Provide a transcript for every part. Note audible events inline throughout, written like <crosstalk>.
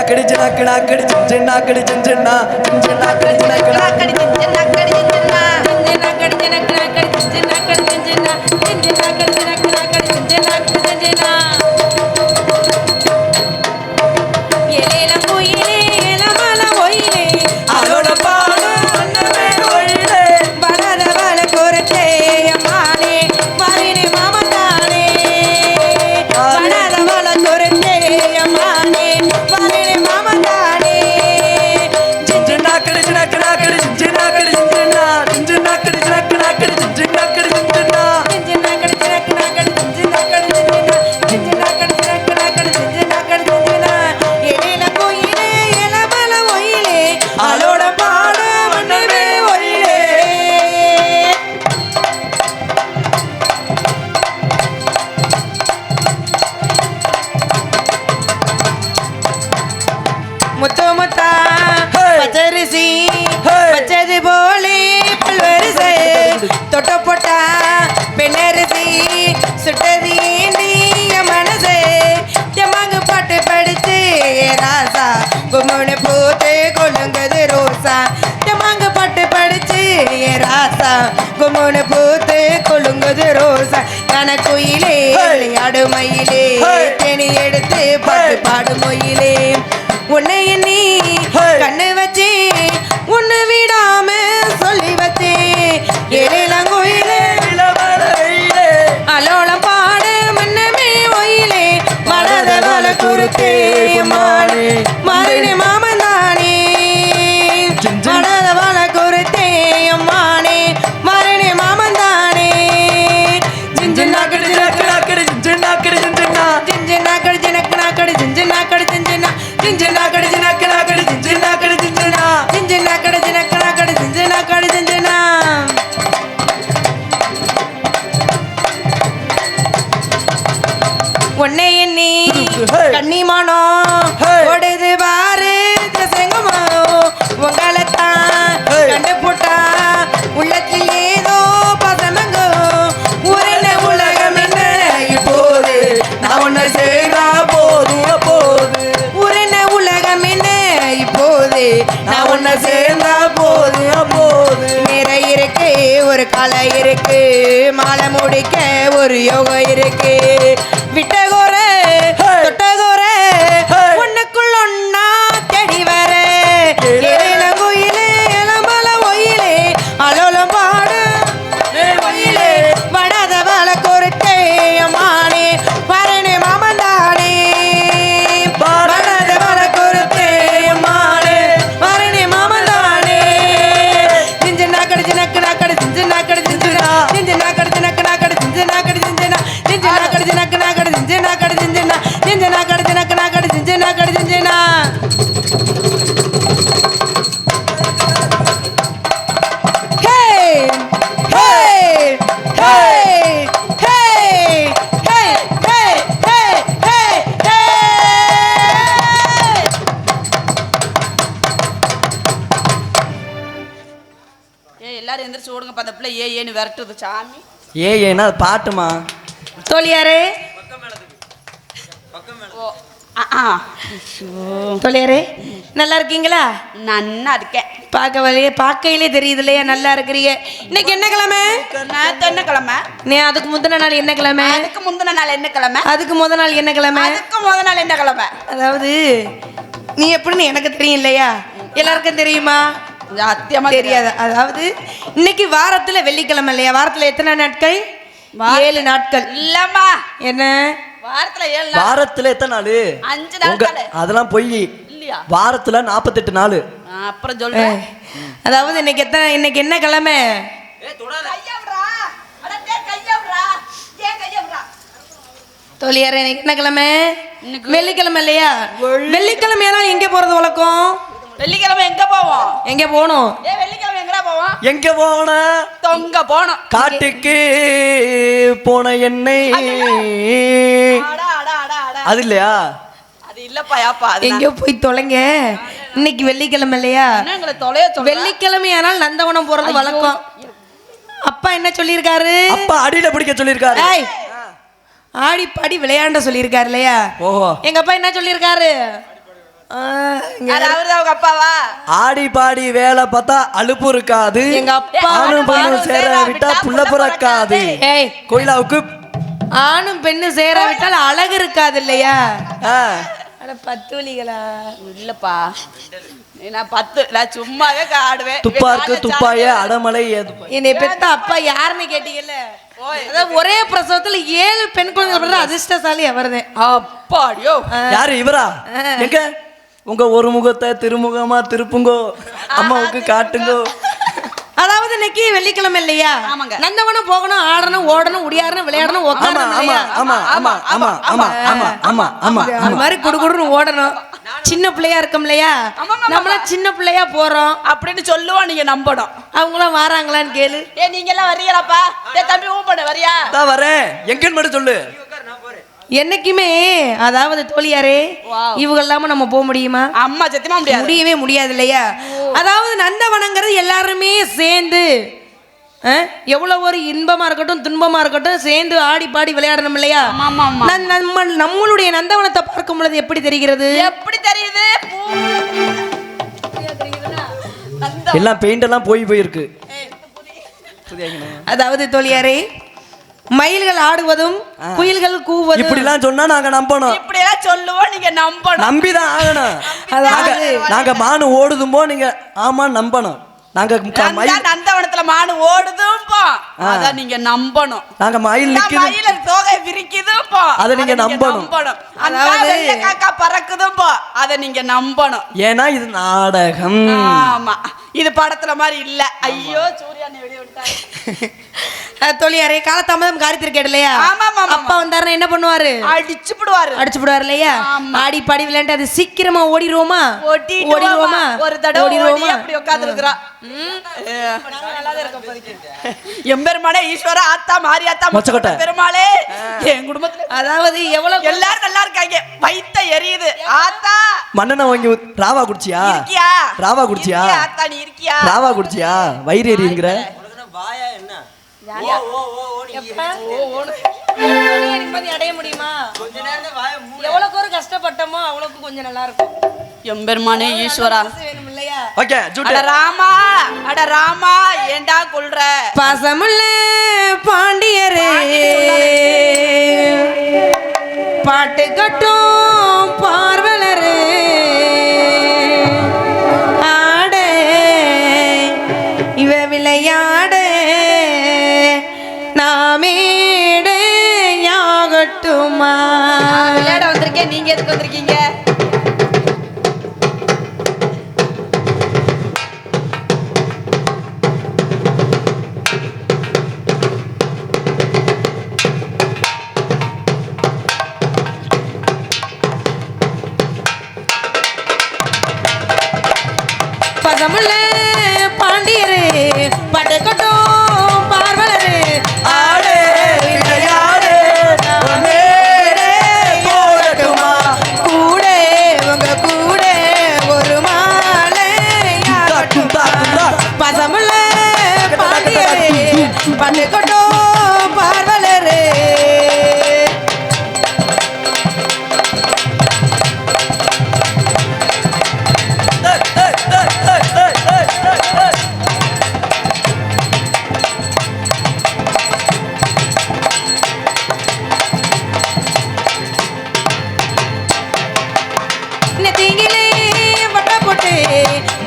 நாக்கடி சின்னாக்கு நாக்கடி சின்ன நாக்கடி சின்ன சின்ன நாக்கடி சின்னாக்கு நாக்கடி அதோட ஆடும் உன்னை Hey. ஓடுது பாரு திசங்கமோ உங்களை தான் Hey. கண்டு போட்டா உள்ளத்தில் ஏதோ பசமங்கோ? ஊரின உலகம் என்ன? இப்போது நான் உன்னை செய்தா போது ஊரின உலகம் என்ன? இப்போது நான் உன்னை சேர்ந்தா போது நிறை இருக்கு ஒரு கலை இருக்கு. மாலை முடிக்க ஒரு யோகம் இருக்கு. ஓடுங்க பார்த்த பிள்ளை ஏ ஏன்னு விரட்டுது. சாமி. ஏ ஏன்னா அது பாட்டுமா? தோழியாரே. ஓ ஆ ஆ தோழியாரே நல்லா இருக்கீங்களா? நன்னா இருக்கேன். பார்க்க வழியே பார்க்கையிலே தெரியுது இல்லையா? நல்லா இருக்கிறீங்க. இன்னைக்கு என்ன கிழமை? என்ன கிழமை? நீ அதுக்கு முந்தின நாள் என்ன கிழமை? அதுக்கு முந்தின நாள் என்ன கிழமை? அதுக்கு முத நாள் என்ன கிழமை? அதுக்கு முத நாள் என்ன கிழமை? அதாவது நீ எப்படின்னு எனக்கு தெரியும் இல்லையா? எல்லாருக்கும் தெரியுமா? சத்தியமா தெரியாது அதாவது இன்னைக்கு வாரத்துல வெள்ளிக்கிழமை இல்லையா? வாரத்துல எத்தனை நாட்கள்? ஏழு நாட்கள். இல்லம்மா. என்ன? வாரத்துல ஏழு நாள். வாரத்துல எத்தனை நாள்? அஞ்சு நாள். அதெல்லாம் பொய். இல்லையா? வாரத்துல நாற்பத்தெட்டு நாள். அப்புறம் சொல்றேன். அதாவது இன்னைக்கு எத்தனை இன்னைக்கு என்ன கிழமை? தோழியாரே இன்னைக்கு என்ன கிழமை? வெள்ளிக்கிழமை இல்லையா? வெள்ளிக்கிழமையானால் எங்க போறது வழக்கம் வெள்ளிக்கிழமை எங்க போவோம்? எங்க போகணும் ஏ வெள்ளிக்கிழமை எங்கடா போவோம்? எங்க போன? தொங்க போனோம். காட்டுக்கு போன என்னை. அடா அடா அடா அடா. அது இல்லையா? அது இல்லப்பா யாப்பா அது எங்கேயோ போய் தொலைங்க? இன்னைக்கு வெள்ளிக்கிழமை இல்லையா? என்ன எங்களை தொலைய சொல்ல வெள்ளிக்கிழமையானால் நந்தவனம் போறது. வழக்கம். அப்பா என்ன சொல்லியிருக்காரு? அப்பா அடியில பிடிக்க சொல்லியிருக்காரு. ஏய், ஆடி பாடி விளையாண்ட சொல்லியிருக்காரு இல்லையா? ஓஹோ. எங்க அப்பா என்ன சொல்லியிருக்காரு? அவங்க அப்பாவா? ஆடி பாடி வேலை பார்த்தா அலுப்பு இருக்காது. எங்க அப்பா ஆணும் பெண்ணும் சேர விட்டா புள்ள பிறக்காது. ஏய் கோயிலாவுக்கு ஆணும் பெண்ணும் சேராவிட்டால் அழகு இருக்காது இல்லையா? அட பத்துலிகளா இல்லப்பா. நான் பத்து நான் சும்மாவே ஆடுவேன். துப்பாருக்கு துப்பாய அடமலை ஏது. என்னை பெத்த அப்பா யாருன்னு கேட்டீங்கல்ல? ஒரே பிரசவத்துல ஏழு பெண் குழந்தைகள் பிறந்த அதிர்ஷ்டசாலி அவர்தான். அப்பாடியோ யாரு இவரா? எங்க? உங்க ஒரு முகத்தை திருமுகமா திருப்புங்கோ அம்மாவுக்கு காட்டுங்கோ அதாவது இன்னைக்கு வெள்ளிக்கிழமை இல்லையா ஆமாங்க. நந்தவனம் போகணும் ஆடணும் ஓடணும் உடியாடணும் விளையாடணும் உட்காரணும் ஆமா இல்லையா ஆமா ஆமா ஆமா ஆமா ஆமா ஆமா ஆமா அது மாதிரி குடுகுடுன்னு ஓடணும் சின்ன பிள்ளையா இருக்கும் இல்லையா நம்மள சின்ன பிள்ளையா போறோம் அப்படின்னு சொல்லுவோம் நீங்க நம்பணும் அவங்களாம் வராங்களான்னு கேளு ஏ நீங்க எல்லாம் வர்றீங்களாப்பா டேய் தம்பி ஊ பண்ணு வரியா வரேன் எங்கன்னு மட்டும் சொல்லு என்னைக்குமே அதாவது தோழியாரே. இவங்க இல்லாம நம்ம போக முடியுமா? அம்மா சத்தியமா முடியாது. முடியவே முடியாது இல்லையா? அதாவது நந்தவனங்கிறது எல்லாருமே சேர்ந்து அஹ், எவ்வளவு ஒரு இன்பமா இருக்கட்டும் துன்பமா இருக்கட்டும் சேர்ந்து ஆடி பாடி விளையாடணும் இல்லையா? நம்ம நம்மளுடைய நந்தவனத்தை பார்க்கும் பொழுது எப்படி தெரிகிறது? எப்படி தெரியுது? எல்லாம் பெயிண்ட் எல்லாம் போய் போயிருக்கு. அதாவது தோழியாரே மயில்கள் ஆடுவதும் குயில்கள் கூவதும் இப்படிலாம் சொன்னா நாங்க நம்பணும். இப்படி எல்லாம் சொல்லுவோம் நீங்க நம்பணும். நம்பிதான் ஆகணும். அதாவது நாங்க மானு ஓடுதும்போ நீங்க ஆமா நம்பணும். நாங்க நந்தவனத்துல மானு ஓடுதும் போ அத நீங்க நம்பணும். நாங்க மயில் நிக்குது. மயில தோகை விரிக்குதும் போ அத நீங்க நம்பணும். அந்த அதாவது- காக்கா பறக்குதும் போ அத நீங்க நம்பணும். ஏன்னா இது நாடகம். ஆமா. இது படத்துல மாதிரி இல்ல. ஐயோ சூர்யா நீ வெளிய விட்டாரு <laughs> தோழியாரே காலதாமதம் காரியத்திற்கு இல்லையா ஆமா, ஆமா, ஆமா. அப்பா வந்தாருன்னா என்ன பண்ணுவாரு? அடிச்சு விடுவாரு அடிச்சு போடுவாரு இல்லையா ஆமா. ஆடி பாடி விளையாண்டு அது சீக்கிரமா ஓடிடுவோமா ஓடிடுவோமா வாமா. ஒரு தடவை ஓடி ஓடிடுவோமா அப்படி உட்கார்ந்து எம்பெருமானே ஈஸ்வரா ஆத்தா மாரியாத்தா மொச்சக்கொட்டை. பெருமாளே. என் குடும்பத்துல அதாவது எவ்வளவு எல்லாரும் நல்லா இருக்காங்க. வயித்த எரியுது. ஆத்தா. மண்ணெண்ணை வாங்கி ராவா குடிச்சியா? இருக்கியா? ராவா குடிச்சியா? ஆத்தா நீ இருக்கியா? ராவா குடிச்சியா? வயிறு எரியுங்கிற? நிம்மதி அடைய முடியுமா? எவ்வளவுக்கு ஒரு கஷ்டப்பட்டோமோ அவ்வளவுக்கு கொஞ்சம் நல்லா இருக்கும் எம்பெருமானே ஈஸ்வரா. வேணும் இல்லையா? ஓகே அட ராமா அட ராமா ஏண்டா கொல்ற? பாசமுள்ள பாண்டியரே. பாட்டு கட்டும் பார்வலரே எதுக்கு வந்திருக்கீங்க. தமிழ்ல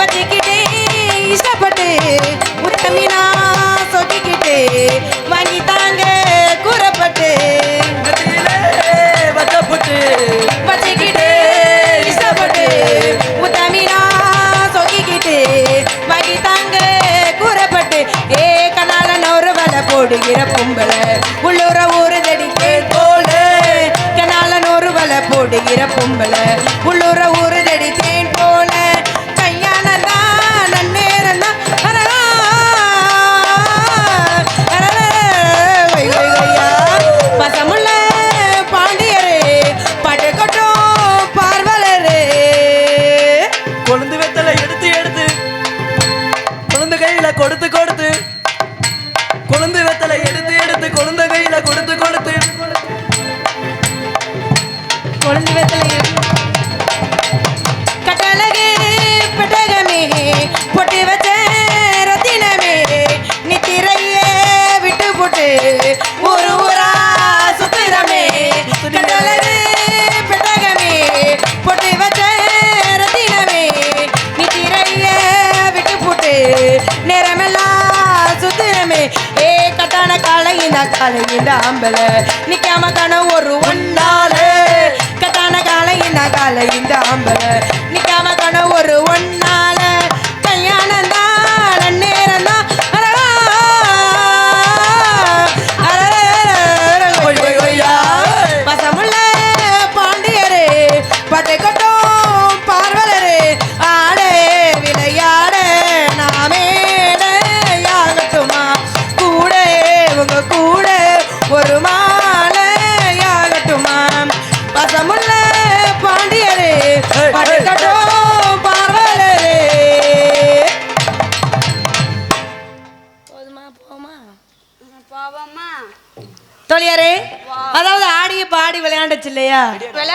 பச்சிக்கிட்டே இஷ்டப்பட்டு உத்தமினா போடுகிற பொம்பளை. உள்ளூர ஊரு தடிக்கே தோடு கனால நூறு வலை போடுகிற பொம்பளை. உள்ளூர காலை இந்த ஆம்பளை நிக்காம காண ஒரு ஒன்னாலே. கத்தான காலை இந்த காலை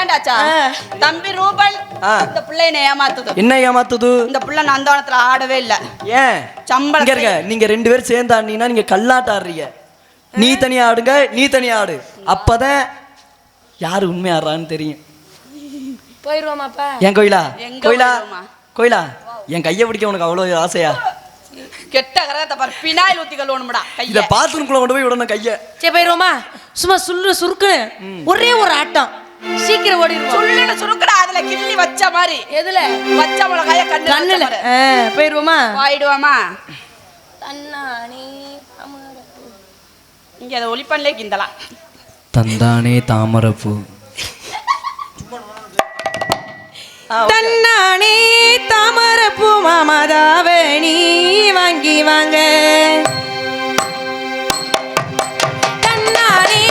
விளையாண்டாச்சா ஆ. தம்பி ரூபல் ஆ. இந்த பிள்ளை என்னை ஏமாத்துது. என்ன ஏமாத்துது? இந்த பிள்ளை நந்தவனத்துல ஆடவே இல்ல. ஏன்? சம்பளம் இருங்க. நீங்க ரெண்டு பேரும் சேர்ந்து ஆடினீங்கன்னா நீங்க கல்லாட்ட ஆடுறீங்க. நீ தனியா ஆடுங்க நீ தனியா ஆடு. அப்பதான் யாரு உண்மை ஆடுறான்னு தெரியும். போயிருவோமாப்பா என் கோயிலா? கோயிலா? கோயிலா? என் கையை பிடிக்க உனக்கு அவ்வளவு ஆசையா? கெட்ட கரகத்தை பாரு. பினாயில் ஊத்தி கழுவணும்டா இத கைய பாத்ரூம்குள்ள கொண்டு போய் விடணும் கைய. சரி போயிருவோமா? சும்மா சுல்லு சுருக்குன்னு ஒரே ஒரு ஆட்டம். சீக்கிரம் ஓடிடுவோம். சொல்லுன்னு சுருக்குடா அதுல கிள்ளி வச்ச மாதிரி. எதுல? வச்ச மிளகாய கண்ணு கண்ணுல. போயிருவோமா தன்னானே இங்க அதை ஒளிப்பண்லே கிந்தலாம் தந்தானே தாமரப்பூ. தன்னானே தாமரப்பூ மாமாதாவணி வாங்கி வாங்க. தன்னானே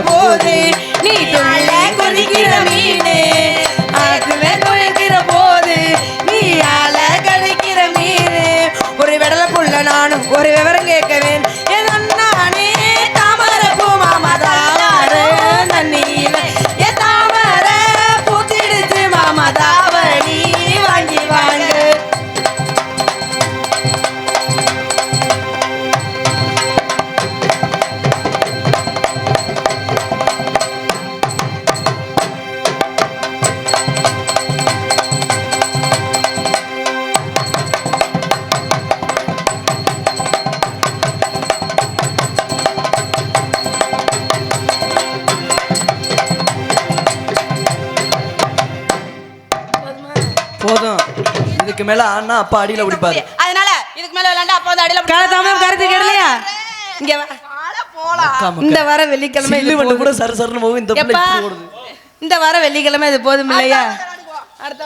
போது மேல ஆனா அப்பா அடியில பிடிப்பாரு அதனால இதுக்கு மேல விளையாண்டா அப்பா வந்து அடியில காலத்தாம கருத்து கேடலையா? இங்க போலாம். இந்த வர வெள்ளிக்கிழமை வண்டு போதும். கூட சர சரன்னு போகும் இந்த இந்த வர வெள்ளிக்கிழமை இது போதும் இல்லையா அடுத்த